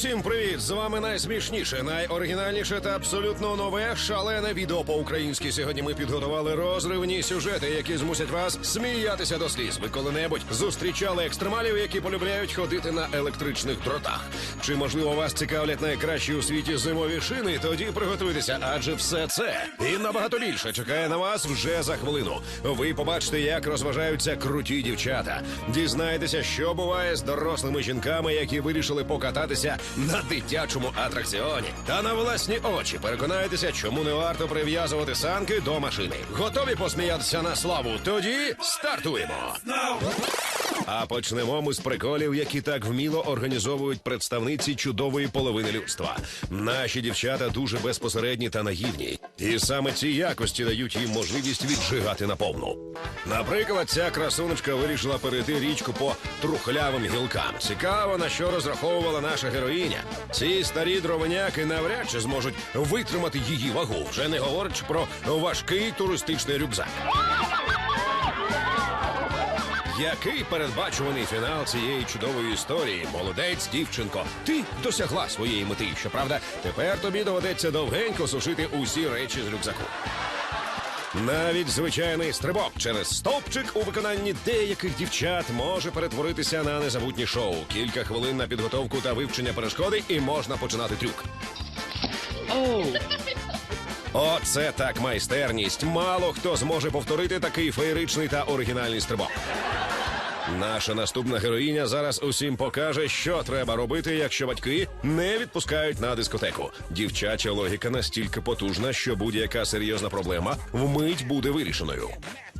Усім привіт! З вами найсмішніше, найоригінальніше та абсолютно нове шалене відео по-українськи. Сьогодні ми підготували розривні сюжети, які змусять вас сміятися до сліз. Ви коли-небудь зустрічали екстремалів, які полюбляють ходити на електричних дротах. Чи можливо вас цікавлять найкращі у світі зимові шини? Тоді приготуйтеся, адже все це і набагато більше чекає на вас вже за хвилину. Ви побачите, як розважаються круті дівчата. Дізнаєтеся, що буває з дорослими жінками, які вирішили покататися на дитячому атракціоні. Та на власні очі переконаєтеся, чому не варто прив'язувати санки до машини. Готові посміятися на славу? Тоді стартуємо. А почнемо ми з приколів, які так вміло організовують представниці чудової половини людства. Наші дівчата дуже безпосередні та наївні, і саме ці якості дають їм можливість віджигати наповну. Наприклад, ця красуночка вирішила перейти річку по трухлявим гілкам. Цікаво, на що розраховувала наша героїня. Ці старі дровиняки навряд чи зможуть витримати її вагу, вже не говорячи про важкий туристичний рюкзак. Який передбачуваний фінал цієї чудової історії? Молодець, дівчинко, ти досягла своєї мети. Щоправда, тепер тобі доведеться довгенько сушити усі речі з рюкзаку. Навіть звичайний стрибок через стовпчик у виконанні деяких дівчат може перетворитися на незабутнє шоу. Кілька хвилин на підготовку та вивчення перешкоди, і можна починати трюк. Оце так майстерність. Мало хто зможе повторити такий феєричний та оригінальний стрибок. Наша наступна героїня зараз усім покаже, що треба робити, якщо батьки не відпускають на дискотеку. Дівчача логіка настільки потужна, що будь-яка серйозна проблема вмить буде вирішеною.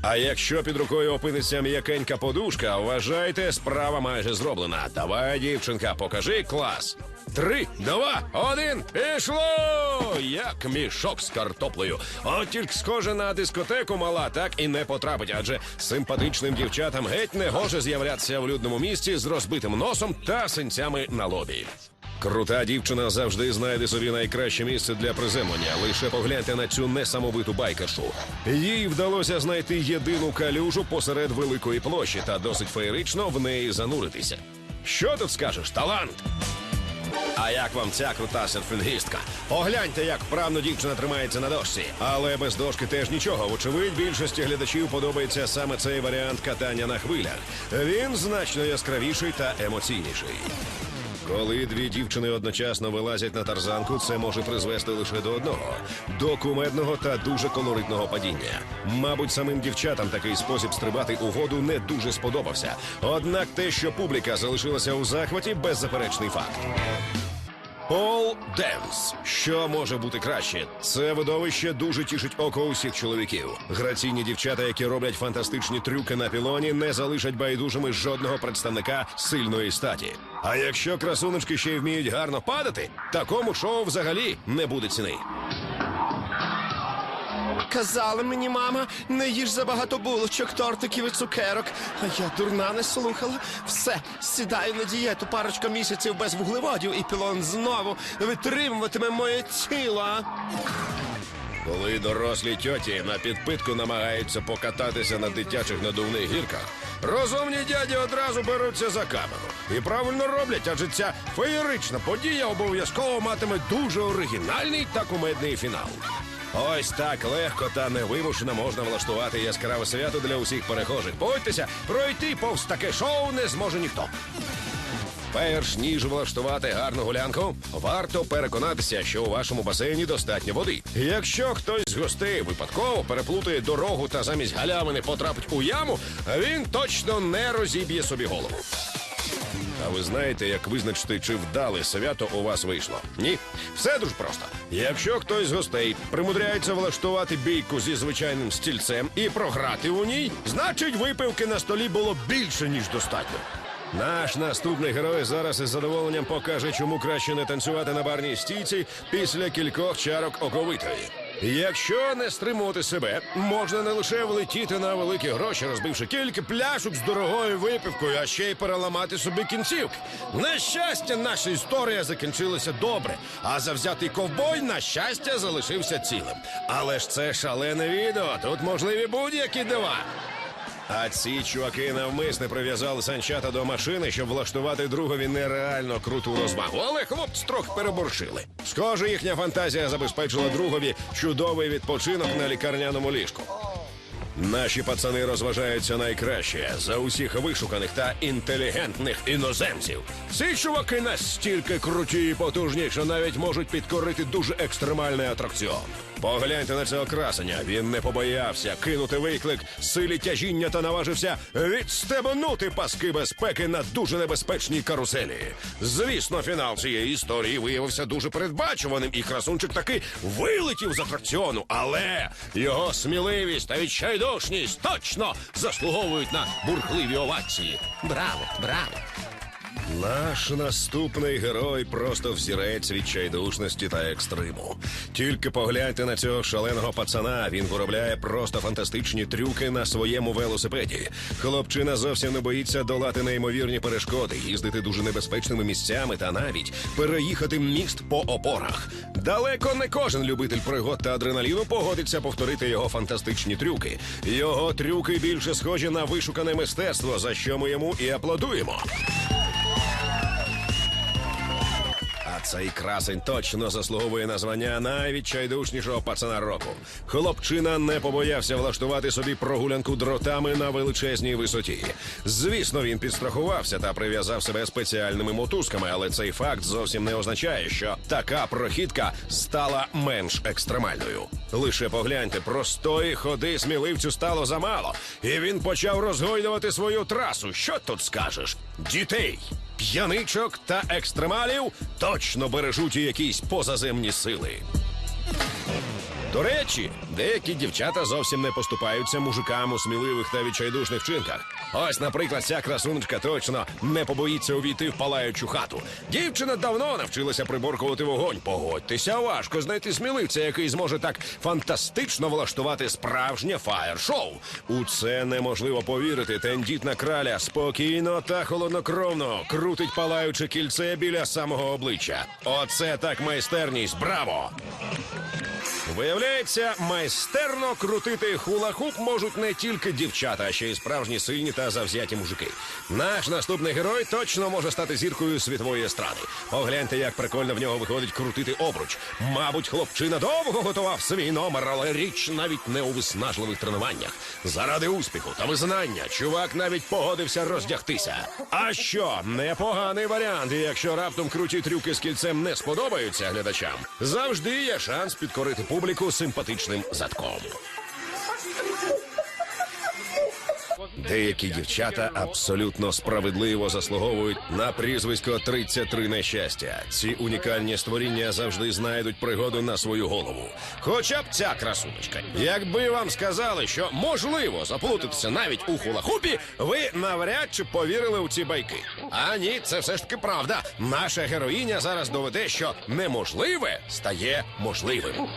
А якщо під рукою опиниться м'якенька подушка, вважайте, справа майже зроблена. Давай, дівчинка, покажи клас. Три, два, один, пішло! Як мішок з картоплею. От тільки схоже на дискотеку мала, так і не потрапить, адже симпатичним дівчатам геть не гоже з'являтися в людному місці з розбитим носом та синцями на лобі. Крута дівчина завжди знайде собі найкраще місце для приземлення. Лише погляньте на цю несамовиту байкершу. Їй вдалося знайти єдину калюжу посеред великої площі та досить феєрично в неї зануритися. Що тут скажеш, талант? А як вам ця крута серфінгістка? Погляньте, як вправно дівчина тримається на дошці. Але без дошки теж нічого. Вочевидь, більшості глядачів подобається саме цей варіант катання на хвилях. Він значно яскравіший та емоційніший. Коли дві дівчини одночасно вилазять на тарзанку, це може призвести лише до одного до кумедного та дуже колоритного падіння. Мабуть, самим дівчатам такий спосіб стрибати у воду не дуже сподобався. Однак те, що публіка залишилася у захваті, беззаперечний факт. Пол Денс. Що може бути краще? Це видовище дуже тішить око усіх чоловіків. Граційні дівчата, які роблять фантастичні трюки на пілоні, не залишать байдужими жодного представника сильної статі. А якщо красуночки ще й вміють гарно падати, такому шоу взагалі не буде ціни. Казала мені мама, не їж забагато булочок, тортиків і цукерок. А я дурна не слухала. Все, сідаю на дієту парочка місяців без вуглеводів, і пілон знову витримуватиме моє тіло. Коли дорослі тьоті на підпитку намагаються покататися на дитячих надувних гірках, розумні дяді одразу беруться за камеру. І правильно роблять, адже ця феєрична подія обов'язково матиме дуже оригінальний та кумедний фінал. Ось так легко та невимушено можна влаштувати яскраве свято для усіх перехожих. Погодьтеся, пройти повз таке шоу не зможе ніхто. Перш ніж влаштувати гарну гулянку, варто переконатися, що у вашому басейні достатньо води. Якщо хтось з гостей випадково переплутає дорогу та замість галявини потрапить у яму, він точно не розіб'є собі голову. А ви знаєте, як визначити, чи вдале свято у вас вийшло? Ні, все дуже просто. Якщо хтось з гостей примудряється влаштувати бійку зі звичайним стільцем і програти у ній, значить випивки на столі було більше ніж достатньо. Наш наступний герой зараз із задоволенням покаже, чому краще не танцювати на барній стійці після кількох чарок оковитої. Якщо не стримувати себе, можна не лише влетіти на великі гроші, розбивши кілька пляшок з дорогою випивкою, а ще й переламати собі кінцівки. На щастя, наша історія закінчилася добре, а завзятий ковбой, на щастя, залишився цілим. Але ж це шалене відео. Тут можливі будь-які дива. А ці чуваки навмисне прив'язали санчата до машини, щоб влаштувати другові нереально круту розвагу. Але хлопці трохи переборщили. Схоже, їхня фантазія забезпечила другові чудовий відпочинок на лікарняному ліжку. Наші пацани розважаються найкраще за усіх вишуканих та інтелігентних іноземців. Ці чуваки настільки круті і потужні, що навіть можуть підкорити дуже екстремальний атракціон. Погляньте на цього красення. Він не побоявся кинути виклик силі тяжіння та наважився відстебнути паски безпеки на дуже небезпечній каруселі. Звісно, фінал цієї історії виявився дуже передбачуваним, і красунчик таки вилетів з атракціону, але його сміливість та відчайдушність точно заслуговують на бурхливі овації. Браво, браво! Наш наступний герой просто взірець відчайдушності та екстриму. Тільки погляньте на цього шаленого пацана. Він виробляє просто фантастичні трюки на своєму велосипеді. Хлопчина зовсім не боїться долати неймовірні перешкоди, їздити дуже небезпечними місцями та навіть переїхати міст по опорах. Далеко не кожен любитель пригод та адреналіну погодиться повторити його фантастичні трюки. Його трюки більше схожі на вишукане мистецтво, за що ми йому і аплодуємо. Цей красень точно заслуговує на звання найвідчайдушнішого пацана року. Хлопчина не побоявся влаштувати собі прогулянку дротами на величезній висоті. Звісно, він підстрахувався та прив'язав себе спеціальними мотузками, але цей факт зовсім не означає, що така прохідка стала менш екстремальною. Лише погляньте, простої ходи сміливцю стало замало, і він почав розгойдувати свою трасу. Що тут скажеш? Дітей! П'яничок та екстремалів точно бережуть і якісь позаземні сили. До речі, деякі дівчата зовсім не поступаються мужикам у сміливих та відчайдушних вчинках. Ось, наприклад, ця красунечка точно не побоїться увійти в палаючу хату. Дівчина давно навчилася приборкувати вогонь. Погодьтеся, важко знайти сміливця, який зможе так фантастично влаштувати справжнє фаєр-шоу. У це неможливо повірити. Тендітна краля спокійно та холоднокровно крутить палаюче кільце біля самого обличчя. Оце так майстерність. Браво! Виявляється, майстерно крутити хула-хуп можуть не тільки дівчата, а ще й справжні сильні та завзяті мужики. Наш наступний герой точно може стати зіркою світової естради. Погляньте, як прикольно в нього виходить крутити обруч. Мабуть, хлопчина довго готував свій номер, але річ навіть не у виснажливих тренуваннях. Заради успіху та визнання чувак навіть погодився роздягтися. А що, непоганий варіант, якщо раптом круті трюки з кільцем не сподобаються глядачам, завжди є шанс підкорити публіку симпатичним задком. Деякі дівчата абсолютно справедливо заслуговують на прізвисько 33 нещастя. Ці унікальні створіння завжди знайдуть пригоду на свою голову. Хоча б ця красуночка. Якби вам сказали, що можливо заплутатися навіть у хулахупі, ви навряд чи повірили у ці байки. А ні, це все ж таки правда. Наша героїня зараз доведе, що неможливе стає можливим.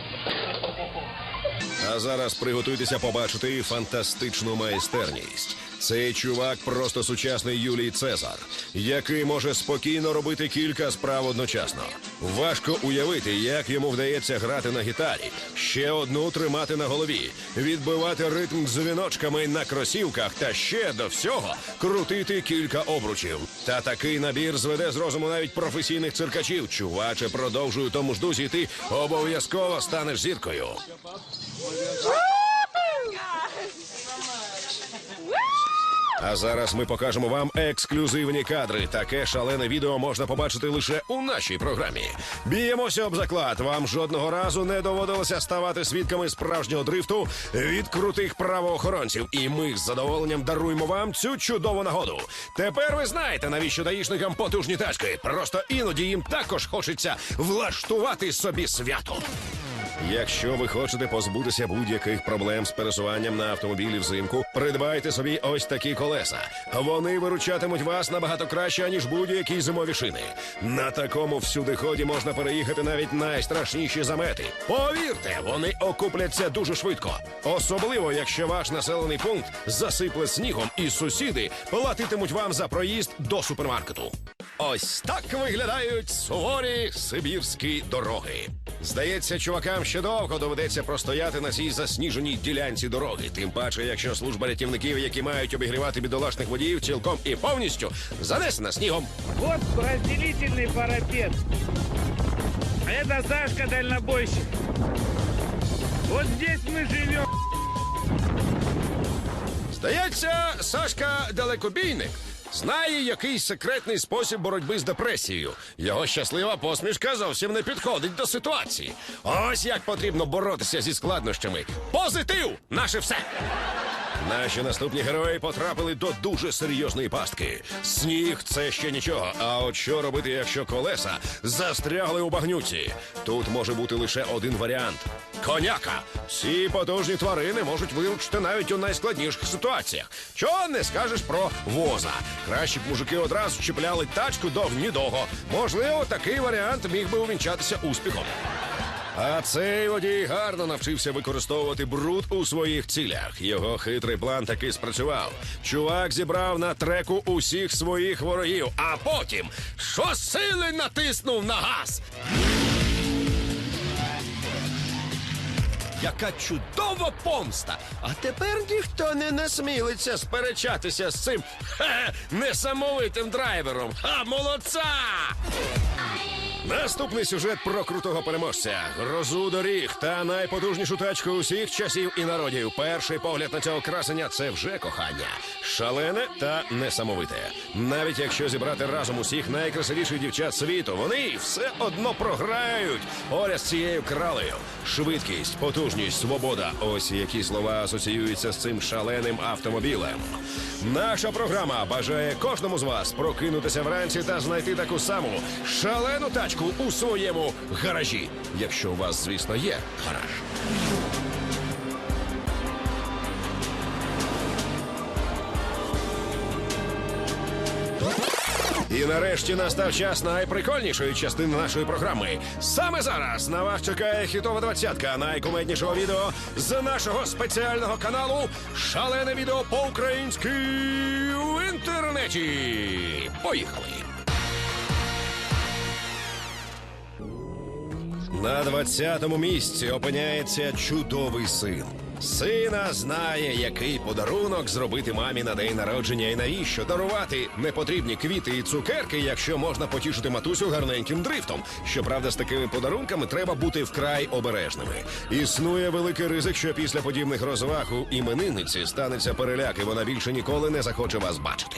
А зараз приготуйтеся побачити фантастичну майстерність. Цей чувак просто сучасний Юлій Цезар, який може спокійно робити кілька справ одночасно. Важко уявити, як йому вдається грати на гітарі, ще одну тримати на голові, відбивати ритм дзвіночками на кросівках та ще до всього крутити кілька обручів. Та такий набір зведе з розуму навіть професійних циркачів. Чуваче, продовжуй у тому ж дусі, ти обов'язково станеш зіркою. А зараз ми покажемо вам ексклюзивні кадри. Таке шалене відео можна побачити лише у нашій програмі. Б'ємося об заклад. Вам жодного разу не доводилося ставати свідками справжнього дрифту від крутих правоохоронців. І ми з задоволенням даруємо вам цю чудову нагоду. Тепер ви знаєте, навіщо даїшникам потужні тачки. Просто іноді їм також хочеться влаштувати собі свято. Якщо ви хочете позбутися будь-яких проблем з пересуванням на автомобілі взимку, придбайте собі ось такі колеса. Вони виручатимуть вас набагато краще, ніж будь-які зимові шини. На такому всюдиході можна переїхати навіть найстрашніші замети. Повірте, вони окупляться дуже швидко. Особливо, якщо ваш населений пункт засипле снігом, і сусіди платитимуть вам за проїзд до супермаркету. Ось так виглядають суворі сибірські дороги. Здається, чувакам ще довго доведеться простояти на цій засніженій ділянці дороги. Тим паче, якщо служба рятівників, які мають обігрівати бідолашних водіїв, цілком і повністю занесена снігом. Вот разделительный парапет. А это Сашка дальнобойщик. Вот здесь мы живем. Здається, Сашка далекобійник. Знає якийсь секретний спосіб боротьби з депресією. Його щаслива посмішка зовсім не підходить до ситуації. Ось як потрібно боротися зі складнощами. Позитив! Наше все! Наші наступні герої потрапили до дуже серйозної пастки. Сніг це ще нічого. А от що робити, якщо колеса застрягли у багнюці? Тут може бути лише один варіант: коняка. Ці потужні тварини можуть виручити навіть у найскладніших ситуаціях. Чого не скажеш про воза? Краще б мужики одразу чіпляли тачку до гнідого. Можливо, такий варіант міг би увінчатися успіхом. А цей водій гарно навчився використовувати бруд у своїх цілях. Його хитрий план таки спрацював. Чувак зібрав на треку усіх своїх ворогів, а потім щосили натиснув на газ. Яка чудова помста! А тепер ніхто не насмілиться Сперечатися з цим хе, несамовитим драйвером. Ха, молодця! Наступний сюжет про крутого переможця, грозу доріг та найпотужнішу тачку усіх часів і народів. Перший погляд на цього красення це вже кохання. Шалене та несамовите. Навіть якщо зібрати разом усіх найкрасивіших дівчат світу, вони все одно програють поряд з цією кралею. Швидкість, потужність, свобода. Ось які слова асоціюються з цим шаленим автомобілем. Наша програма бажає кожному з вас прокинутися вранці та знайти таку саму шалену тачку у своєму гаражі, якщо у вас, звісно, є гараж. І нарешті настав час найприкольнішої частини нашої програми. Саме зараз на вас чекає хітова двадцятка найкумеднішого відео з нашого спеціального каналу Шалене відео по-українськи в інтернеті. Поїхали! На 20-му місці опиняється чудовий син. Сина знає, який подарунок зробити мамі на день народження і навіщо дарувати непотрібні квіти і цукерки, якщо можна потішити матусю гарненьким дрифтом. Щоправда, з такими подарунками треба бути вкрай обережними. Існує великий ризик, що після подібних розваг у іменинниці станеться переляк, і вона більше ніколи не захоче вас бачити.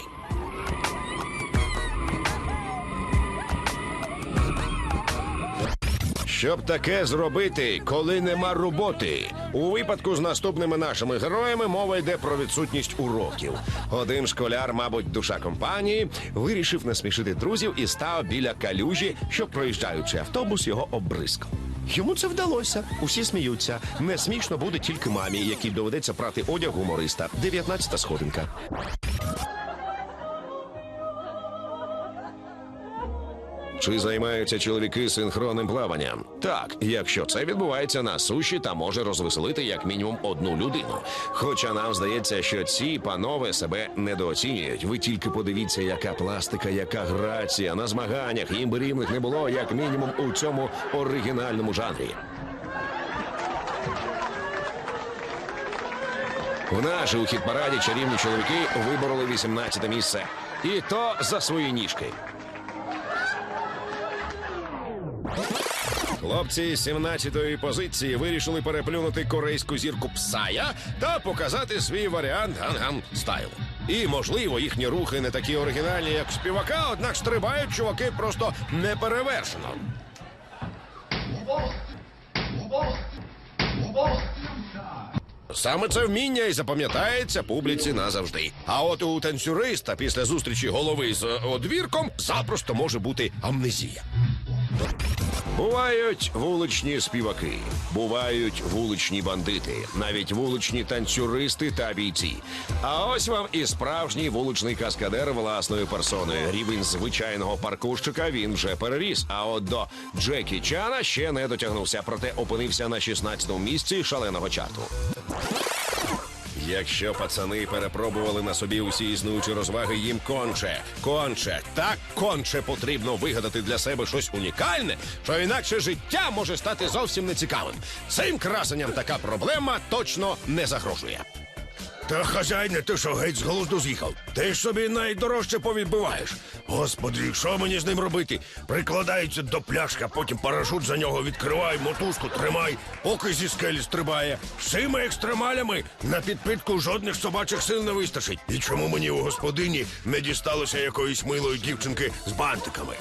Щоб таке зробити, коли нема роботи. У випадку з наступними нашими героями мова йде про відсутність уроків. Один школяр, мабуть, душа компанії, вирішив насмішити друзів і став біля калюжі, щоб проїжджаючи автобус його обрискав. Йому це вдалося. Усі сміються. Не смішно буде тільки мамі, якій доведеться прати одяг гумориста. 19 сходинка. Чи займаються чоловіки синхронним плаванням? Так, якщо це відбувається на суші та може розвеселити як мінімум одну людину. Хоча нам здається, що ці панове себе недооцінюють. Ви тільки подивіться, яка пластика, яка грація на змаганнях їм би рівних не було, як мінімум у цьому оригінальному жанрі. В нашій у хіт-параді чарівні чоловіки вибороли 18 місце. І то за свої ніжки. Хлопці з 17-ї позиції вирішили переплюнути корейську зірку Псая та показати свій варіант ганган стайлу. І, можливо, їхні рухи не такі оригінальні, як співака, однак стрибають чуваки просто неперевершено. Саме це вміння і запам'ятається публіці назавжди. А от у танцюриста після зустрічі голови з одвірком запросто може бути амнезія. Бувають вуличні співаки, бувають вуличні бандити, навіть вуличні танцюристи та бійці. А ось вам і справжній вуличний каскадер власною персоною. Рівень звичайного паркурщика він вже переріс. А от до Джекі Чана ще не дотягнувся, проте опинився на 16-му місці шаленого чарту. Якщо пацани перепробували на собі усі існуючі розваги, їм конче, конче, так конче потрібно вигадати для себе щось унікальне, що інакше життя може стати зовсім нецікавим. Цим красенням така проблема точно не загрожує. Та хазяйне, ти що геть з голоду з'їхав? Ти ж собі найдорожче повідбиваєш. Господи, що мені з ним робити? Прикладається до пляшки, а потім парашут за нього відкривай, мотузку тримай, поки зі скелі стрибає. Цими екстремалями на підпитку жодних собачих сил не вистачить. І чому мені у господині не дісталося якоїсь милої дівчинки з бантиками?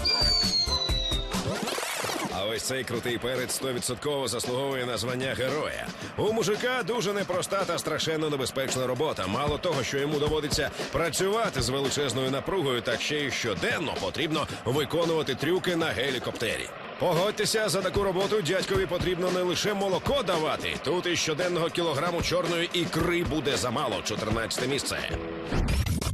Ось цей крутий перець стовідсотково заслуговує на звання героя. У мужика дуже непроста та страшенно небезпечна робота. Мало того, що йому доводиться працювати з величезною напругою, так ще й щоденно потрібно виконувати трюки на гелікоптері. Погодьтеся, за таку роботу дядькові потрібно не лише молоко давати. Тут і щоденного кілограму чорної ікри буде замало. 14 місце.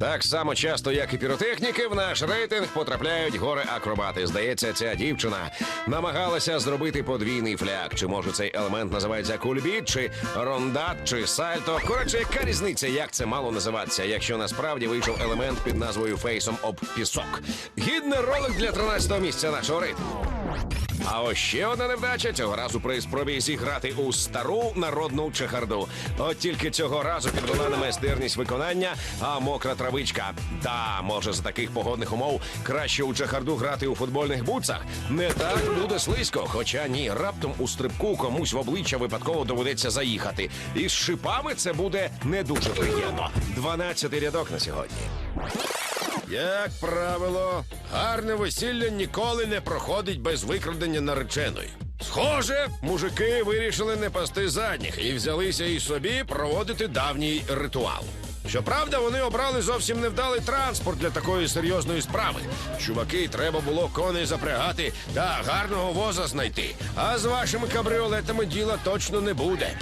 Так само часто, як і піротехніки, в наш рейтинг потрапляють гори-акробати. Здається, ця дівчина намагалася зробити подвійний фляг. Чи може цей елемент називається кульбіт, чи рондат, чи сальто? Коротше, яка різниця, як це мало називатися, якщо насправді вийшов елемент під назвою фейсом об пісок. Гідний ролик для 13-го місця нашого рейтингу. А ось ще одна невдача цього разу при спробі зіграти у стару народну чехарду. От тільки цього разу підвела майстерність виконання, а мокра травичка. Да, може, за таких погодних умов краще у чехарду грати у футбольних бутсах. Не так буде слизько, хоча ні, раптом у стрибку комусь в обличчя випадково доведеться заїхати. І з шипами це буде не дуже приємно. 12 рядок на сьогодні. Як правило, гарне весілля ніколи не проходить без викрадення нареченої. Схоже, мужики вирішили не пасти задніх і взялися і собі проводити давній ритуал. Щоправда, вони обрали зовсім невдалий транспорт для такої серйозної справи. Чуваки, треба було коней запрягати та гарного воза знайти. А з вашими кабріолетами діла точно не буде.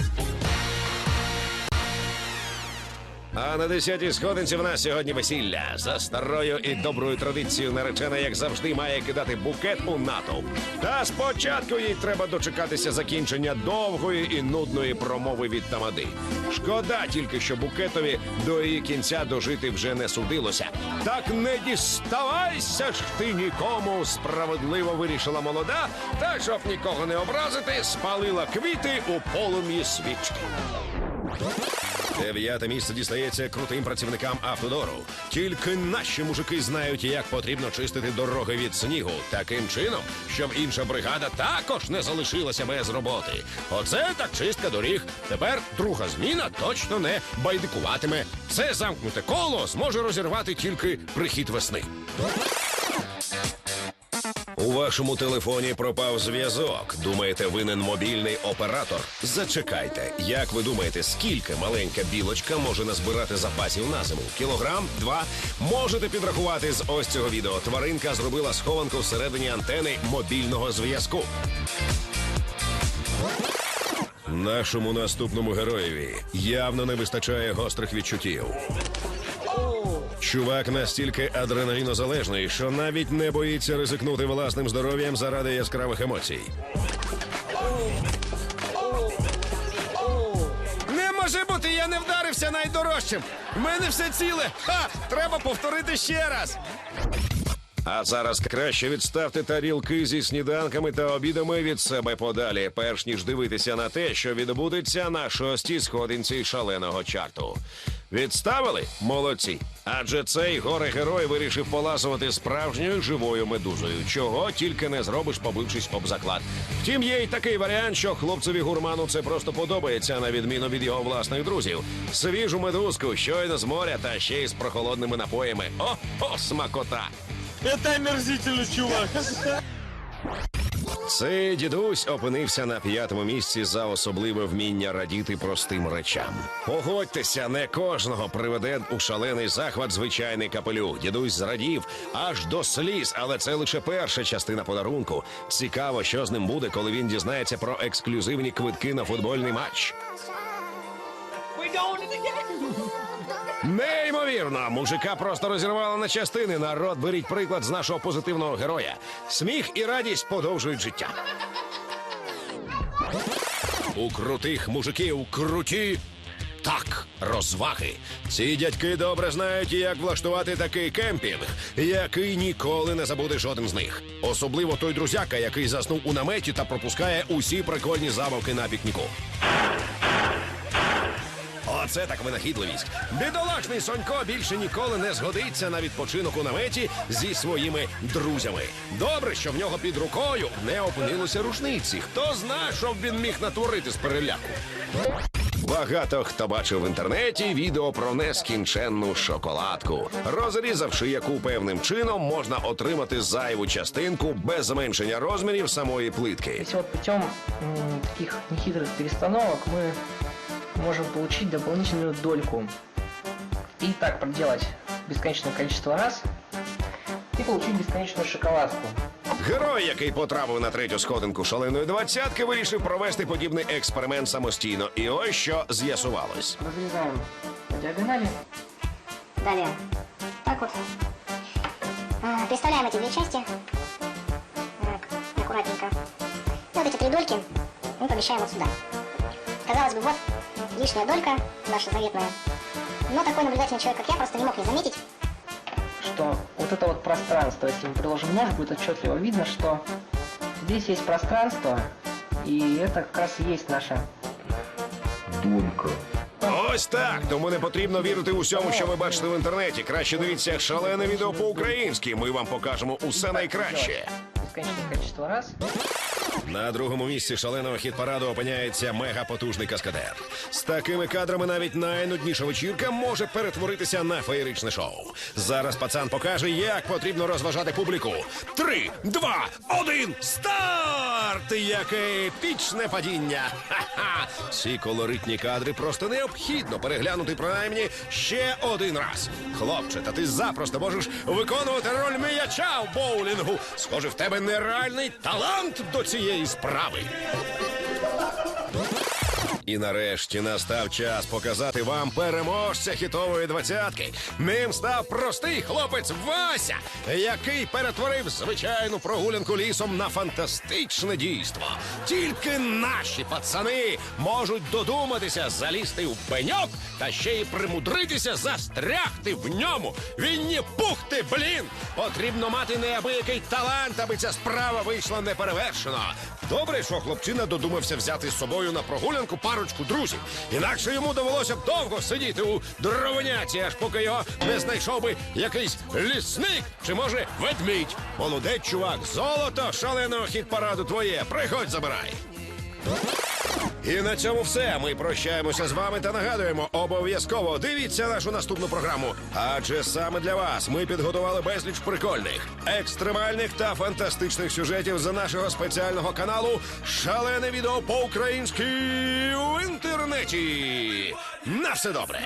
А на десятій сходинці в нас сьогодні весілля. За старою і доброю традицією наречена, як завжди, має кидати букет у натовп. Та спочатку їй треба дочекатися закінчення довгої і нудної промови від тамади. Шкода тільки, що букетові до її кінця дожити вже не судилося. Так не діставайся ж ти нікому, справедливо вирішила молода, та щоб нікого не образити, спалила квіти у полум'ї свічки. Дев'яте місце дістається крутим працівникам автодору. Тільки наші мужики знають, як потрібно чистити дороги від снігу, таким чином, щоб інша бригада також не залишилася без роботи. Оце так чистка доріг. Тепер друга зміна точно не байдикуватиме. Це замкнуте коло зможе розірвати тільки прихід весни. У вашому телефоні пропав зв'язок. Думаєте, винен мобільний оператор? Зачекайте. Як ви думаєте, скільки маленька білочка може назбирати запасів на зиму? Кілограм? Два? Можете підрахувати з ось цього відео. Тваринка зробила схованку всередині антени мобільного зв'язку. Нашому наступному героєві явно не вистачає гострих відчуттів. Чувак настільки адреналінозалежний, що навіть не боїться ризикнути власним здоров'ям заради яскравих емоцій. Не може бути, я не вдарився найдорожчим. У мене все ціле. Ха! Треба повторити ще раз. А зараз краще відставте тарілки зі сніданками та обідами від себе подалі, перш ніж дивитися на те, що відбудеться на шостій сходинці шаленого чарту. Відставили? Молодці. Адже цей горе-герой вирішив поласувати справжньою живою медузою, чого тільки не зробиш, побившись об заклад. Втім, є й такий варіант, що хлопцеві гурману це просто подобається, на відміну від його власних друзів. Свіжу медузку, щойно з моря та ще й з прохолодними напоями. О, о, смакота! Это омерзительно, чувак. Цей дідусь опинився на п'ятому місці за особливе вміння радіти простим речам. Погодьтеся, не кожного приведе у шалений захват звичайний капелюх. Дідусь зрадів аж до сліз, але це лише перша частина подарунку. Цікаво, що з ним буде, коли він дізнається про ексклюзивні квитки на футбольний матч. Неймовірно, мужика просто розірвало на частини. Народ, беріть приклад з нашого позитивного героя. Сміх і радість подовжують життя. У крутих мужиків круті Так, розваги. Ці дядьки добре знають, як влаштувати такий кемпінг, який ніколи не забуде жоден з них. Особливо той друзяка, який заснув у наметі та пропускає усі прикольні забавки на пікніку. Оце так винахідливість. Бідолашний Сонько більше ніколи не згодиться на відпочинок у наметі зі своїми друзями. Добре, що в нього під рукою не опинилося рушниці. Хто зна, що він міг натворити з переляку. Багато хто бачив в інтернеті відео про нескінченну шоколадку, розрізавши яку певним чином можна отримати зайву частинку без зменшення розмірів самої плитки. Если вот путем таких нехитрых перестановок мы можем получить дополнительную дольку. И так проделать бесконечное количество раз и получить бесконечную шоколадку. Герой, який потрапив на третю сходинку шаленої двадцятки, вирішив провести подібний експеримент самостійно. І ось що з'ясувалось. Разрезаем по диагонали. Далее. Так вот. А, Переставляем эти две части. Так, аккуратненько. И вот эти три дольки мы помещаем вот сюда. Казалось бы, вот лишняя долька, наша заветная. Но такой наблюдательный человек, как я, просто не мог не заметить, что вот это вот пространство, если мы приложим нож, будет отчетливо видно, что здесь есть пространство, и это как раз и есть наша Ось так. Тому не потрібно вірити усьому, що ви бачите в інтернеті. Краще дивіться шалене відео по-українськи. Ми вам покажемо усе найкраще. бесконечное количество раз. На другому місці шаленого хіт-параду опиняється мегапотужний каскадер. З такими кадрами навіть найнудніша вечірка може перетворитися на феєричне шоу. Зараз пацан покаже, як потрібно розважати публіку. Три, два, один, старт! Яке епічне падіння! Ха-ха! Ці колоритні кадри просто необхідно переглянути принаймні ще один раз. Хлопче, та ти запросто можеш виконувати роль м'яча в боулінгу. Схоже, в тебе нереальний талант до цієї справи. І нарешті настав час показати вам переможця хітової двадцятки. Ним став простий хлопець Вася, який перетворив звичайну прогулянку лісом на фантастичне дійство. Тільки наші пацани можуть додуматися залізти в пеньок та ще й примудритися застрягти в ньому. Вінні пухти, блін! Потрібно мати неабиякий талант, аби ця справа вийшла неперевершено. Добре, що хлопчина додумався взяти з собою на прогулянку парочку друзів. Інакше йому довелося б довго сидіти у дровоняці, аж поки його не знайшов би якийсь лісник чи може ведмідь. Молодець, чувак, золото шаленого хіт-параду твоє. Приходь, забирай. І на цьому все. Ми прощаємося з вами та нагадуємо, обов'язково дивіться нашу наступну програму. Адже саме для вас ми підготували безліч прикольних, екстремальних та фантастичних сюжетів з нашого спеціального каналу Шалене відео по-українськи в інтернеті. На все добре.